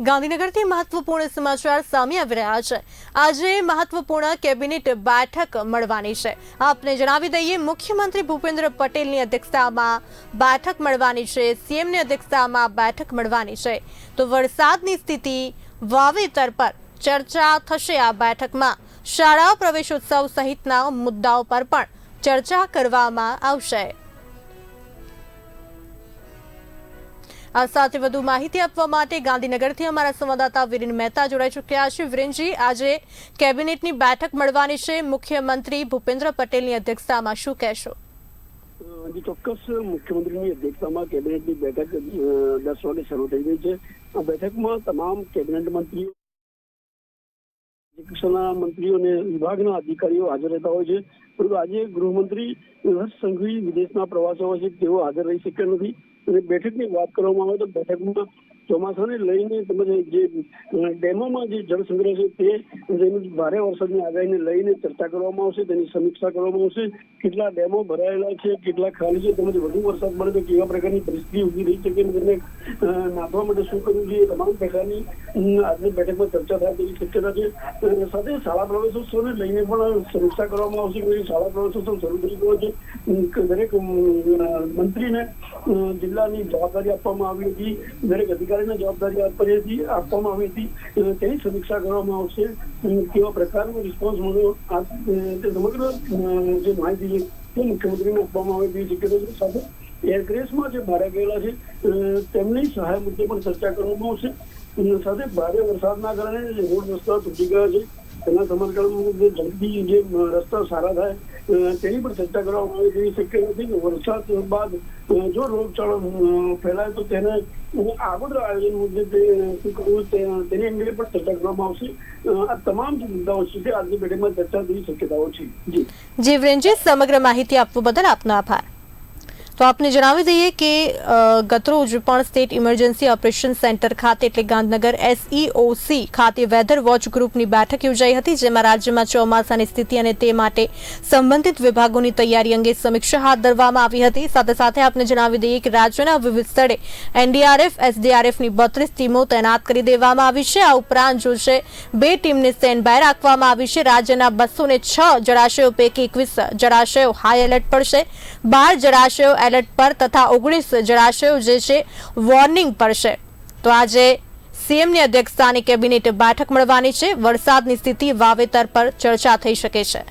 ગાંધીનગરથી મહત્વપૂર્ણ સમાચાર સામે આવી રહ્યા છે. આજે મહત્વપૂર્ણ કેબિનેટ બેઠક મળવાની છે. આપને જણાવી દઈએ, મુખ્યમંત્રી ભૂપેન્દ્ર પટેલની અધ્યક્ષતામાં બેઠક મળવાની છે. સીએમની અધ્યક્ષતામાં બેઠક મળવાની છે. તો વરસાદની સ્થિતિ વાવેતર પર ચર્ચા થશે આ બેઠકમાં. શાળા પ્રવેશોત્સવ સહિતના મુદ્દાઓ પર પણ ચર્ચા કરવામાં આવશે. આ સાથે વધુ માહિતી આપવા માટે ગાંધીનગરથી અમારા સંવાદદાતા વિરેન મહેતા જોડાઈ ચૂક્યા છે. વિરેનજી, આજે કેબિનેટની બેઠક મળવાની છે. મુખ્યમંત્રી ભૂપેન્દ્ર પટેલની અધ્યક્ષતામાં શું કહેશો? હજી ચોક્કસ મુખ્યમંત્રીની અધ્યક્ષતામાં કેબિનેટની બેઠક દસ વાગે શરૂ થઈ ગઈ છે. આ બેઠકમાં તમામ કેબિનેટ મંત્રીઓ શિક્ષણના મંત્રીઓ અને વિભાગના અધિકારીઓ હાજર રહેતા હોય છે. આજે ગૃહમંત્રી હર્ષ સંઘવી વિદેશના પ્રવાસો છે તેઓ હાજર રહી શક્યા નથી. અને બેઠકની વાત કરવામાં આવે તો બેઠકમાં ચોમાસાને લઈને તેમજ જે ડેમોમાં જે જળ સંગ્રહ છે તે તેમજ ભારે વરસાદની આગાહીને લઈને ચર્ચા કરવામાં આવશે તેની સમીક્ષા કરવામાં આવશે. કેટલા ડેમો ભરાયેલા છે કેટલા ખાલી છે તેમજ વધુ વરસાદ પડે તો કેવા પ્રકારની પરિસ્થિતિ ઊભી રહી શકે તેને અ, નાથવા માટે શું કરવું જોઈએ તમામ પ્રકારની આજની બેઠકમાં ચર્ચા થાય તેવી શક્યતા છે. સાથે શાળા પ્રવેશોત્સવને લઈને પણ સમીક્ષા કરવામાં આવશે શાળા પ્રવેશોત્સવ શરૂ થઈ ગયો છે. દરેક મંત્રીને જિલ્લાની જવાબદારી આપવામાં આવી હતી. દરેક અધિકારીને જવાબદારી આપવાની હતી, આપવામાં આવી હતી. તેની સમીક્ષા કરવામાં આવશે. કેવા પ્રકારનો રિસ્પોન્સ મળ્યો, આ સમગ્ર જે માહિતી છે, તે મુખ્યમંત્રીને આપવામાં આવી હતી. છે, સાથે એરક્રેસમાં જે માર્યા ગયેલા છે તેમની સહાય મુદ્દે પણ ચર્ચા કરવામાં આવશે. સાથે ભારે વરસાદના કારણે રોડ રસ્તા તૂટી ગયા છે. તેના સમયગાળામાં જલ્દી જે રસ્તા સારા થાય તેની પણ ચર્ચા કરવામાં આવે તેવી શક્યતા નથી વરસાદ બાદ જો રોગચાળો ફેલાય તો તેને આગળ આયોજન મુદ્દે શું કરવું તેની અંગે પણ ચર્ચા કરવામાં આવશે. આ તમામ જે મુદ્દાઓ છે તે આજની બેઠકમાં ચર્ચા થવી શક્યતાઓ છે. જી. જી સમગ્ર માહિતી આપવા બદલ આપનો આભાર. તો આપને જણાવી દઈએ કે ગતરોજ પણ સ્ટેટ ઇમરજન્સી ઓપરેશન સેન્ટર ખાતે એટલે ગાંધીનગર એસઈઓસી ખાતે વેધર વોચ ગ્રુપની બેઠક યોજાઈ હતી, જેમાં રાજ્યમાં ચોમાસાની સ્થિતિ અને તે માટે સંબંધિત વિભાગોની તૈયારી અંગે સમીક્ષા હાથ ધરવામાં આવી હતી. સાથે સાથે આપને જણાવી દઈએ કે, રાજ્યના વિવિધ સ્થળે એનડીઆરએફ એસડીઆરએફની બત્રીસ ટીમો તૈનાત કરી દેવામાં આવી છે. આ ઉપરાંત જો છે બે ટીમને સ્ટેન્ડ બાય રાખવામાં આવી છે. રાજ્યના બસો છ જળાશયો પૈકી એકવીસ જળાશયો હાઈ એલર્ટ પર છે બાર જળાશયો એલર્ટ પર તથા ઓગણીસ જળાશયો જે છે વોર્નિંગ પર છે. તો આજે સીએમની અધ્યક્ષતાની કેબિનેટ બેઠક મળવાની છે. વરસાદની સ્થિતિ વાવેતર પર ચર્ચા થઈ શકે છે.